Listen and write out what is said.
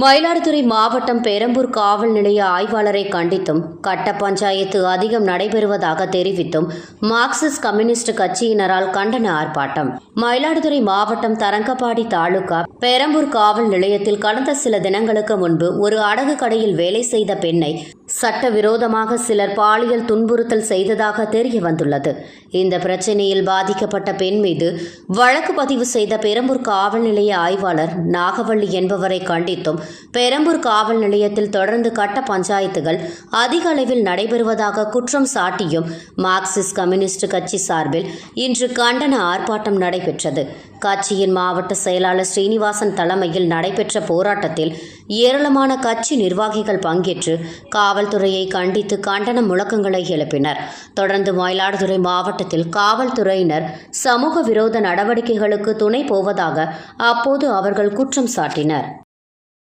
மயிலாடுதுறை மாவட்டம் பெரம்பூர் காவல் நிலைய ஆய்வாளரை கண்டித்தும் கட்ட பஞ்சாயத்து அதிகம் நடைபெறுவதாக தெரிவித்தும் மார்க்சிஸ்ட் கம்யூனிஸ்ட் கட்சியினரால் கண்டன ஆர்ப்பாட்டம். மயிலாடுதுறை மாவட்டம் தரங்கப்பாடி தாலுகா பெரம்பூர் காவல் நிலையத்தில் கடந்த சில தினங்களுக்கு முன்பு ஒரு அடகு கடையில் வேலை செய்த பெண்ணை சட்டவிரோதமாக சிலர் பாலியல் துன்புறுத்தல் செய்ததாக தெரிய வந்துள்ளது. இந்த பிரச்சனையில் பாதிக்கப்பட்ட பெண் மீது வழக்கு பதிவு செய்த பெரம்பூர் காவல் நிலைய ஆய்வாளர் நாகவள்ளி என்பவரை கண்டித்தும் பெரம்பூர் காவல் நிலையத்தில் தொடர்ந்து கட்ட பஞ்சாயத்துகள் அதிக அளவில் நடைபெறுவதாக குற்றம் சாட்டியும் மார்க்சிஸ்ட் கம்யூனிஸ்ட் கட்சி சார்பில் இன்று கண்டன ஆர்ப்பாட்டம் நடைபெற்றது. கட்சியின் மாவட்ட செயலாளர் ஸ்ரீனிவாசன் தலைமையில் நடைபெற்ற போராட்டத்தில் ஏராளமான கட்சி நிர்வாகிகள் பங்கேற்று காவல்துறையை கண்டித்து கண்டன முழக்கங்களை எழுப்பினர். தொடர்ந்து மயிலாடுதுறை மாவட்டத்தில் காவல்துறையினர் சமூக விரோத நடவடிக்கைகளுக்கு துணை போவதாக அப்போது அவர்கள் குற்றம் சாட்டினர்.